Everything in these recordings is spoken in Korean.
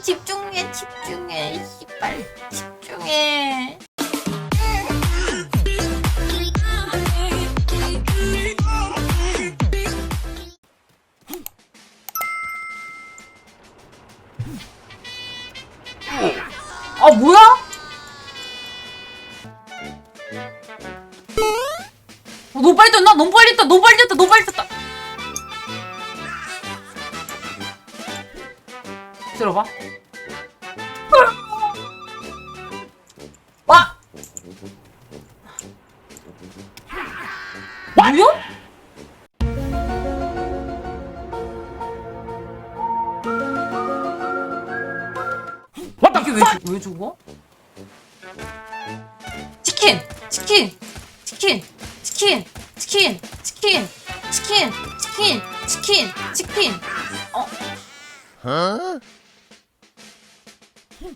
응 집중해 집중해 씨발 집중해 아 뭐야? 어, 너무 빨리 떴나? 너무 빨리 떴다 너무 빨리 떴다 너무 빨리 떴다 들어봐 와 뭐야? 이게 왜, 죽- 왜 죽어? 치킨! 치킨! 치킨! 치킨! 치킨! 치킨! 치킨! 치킨! 치킨! 치킨! 어? Hmm.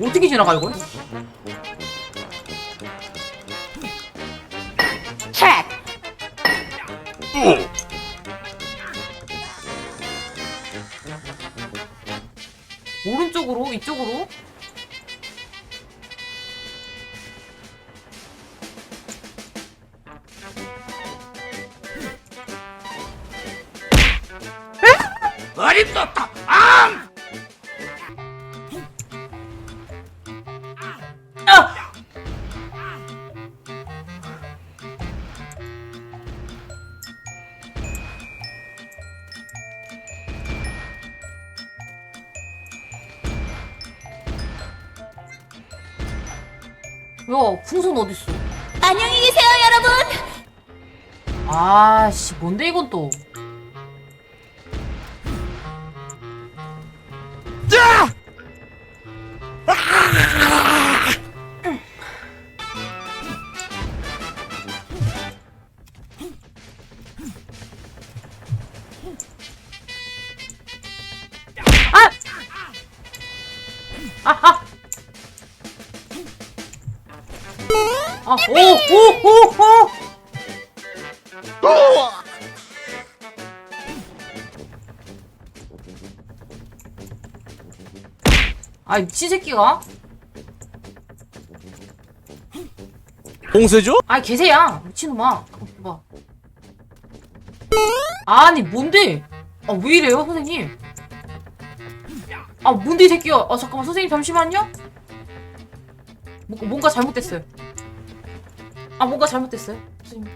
어떻게 지나가 이걸? 체크! 오른쪽으로 이쪽으로 어림없다. 야, 풍선 어딨어? 안녕히 계세요, 여러분. 아씨, 뭔데 이건 또? 아! 아하! 아, 오, 오, 오, 오! 아, 미친 새끼가? 홍세죠? 아, 개새야. 미친놈아. 봐. 아니, 뭔데? 아, 왜 이래요, 선생님? 아, 뭔데, 이 새끼야? 아, 잠깐만, 선생님, 잠시만요? 뭐, 뭔가 잘못됐어요. 아, 뭔가 잘못됐어요. 선생님.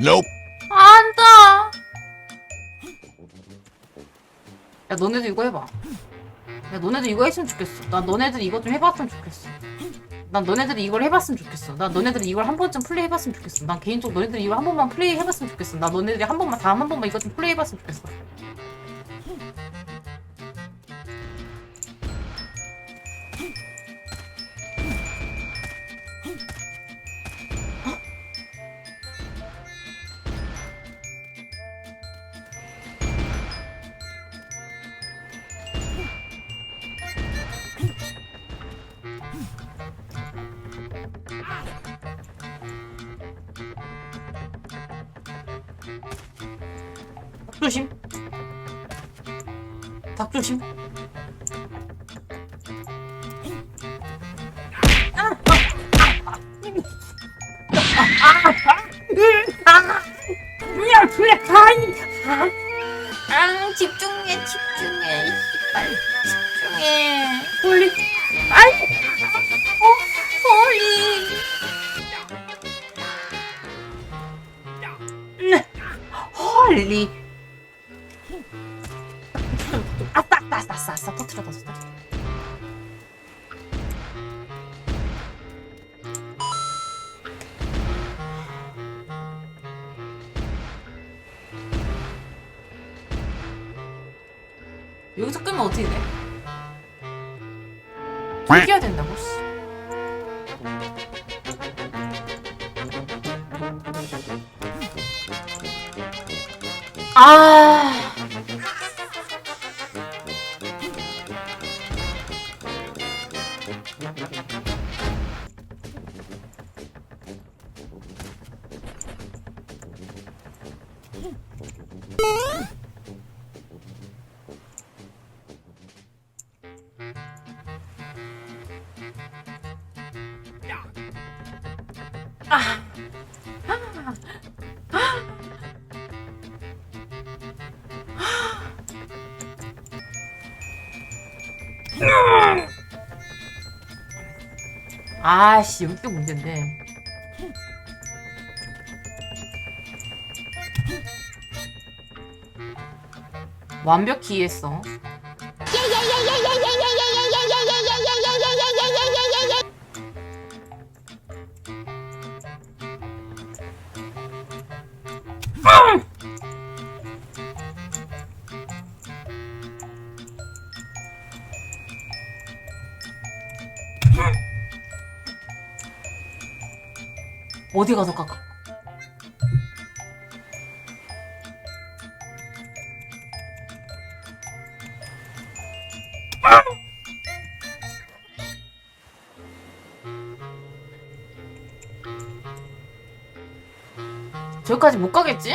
Nope. 안다. 야 너네도 이거 해봐. 야 너네도 이거 했으면 좋겠어. 나 너네들 이거 좀 해봤으면 좋겠어. 난 너네들이 이걸 해봤으면 좋겠어. 난 너네들이 이걸 한 번쯤 플레이 해봤으면 좋겠어. 난 개인적으로 너네들이 이걸 한 번만 플레이 해봤으면 좋겠어. 나 너네들이 한 번만 다음 한 번만 이거 좀 플레이 해봤으면 좋겠어. 조심. 닭 조심. 아, 집중해, 집중해, 이빨 집중해. 홀리, 아이, 어, 홀리. 네, 홀리. 아싸, 아싸, 아싸, 아싸, 터트려, 터트려. 여기서 끄면 어떻게 돼? 뛰어야 된다고, 씨. 아. 아씨 여기 게 문제인데 완벽히 이해했어 어디 가서 깎아 저기까지 못 가겠지?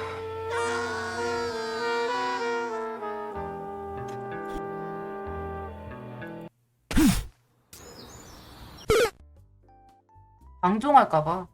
방종할까봐.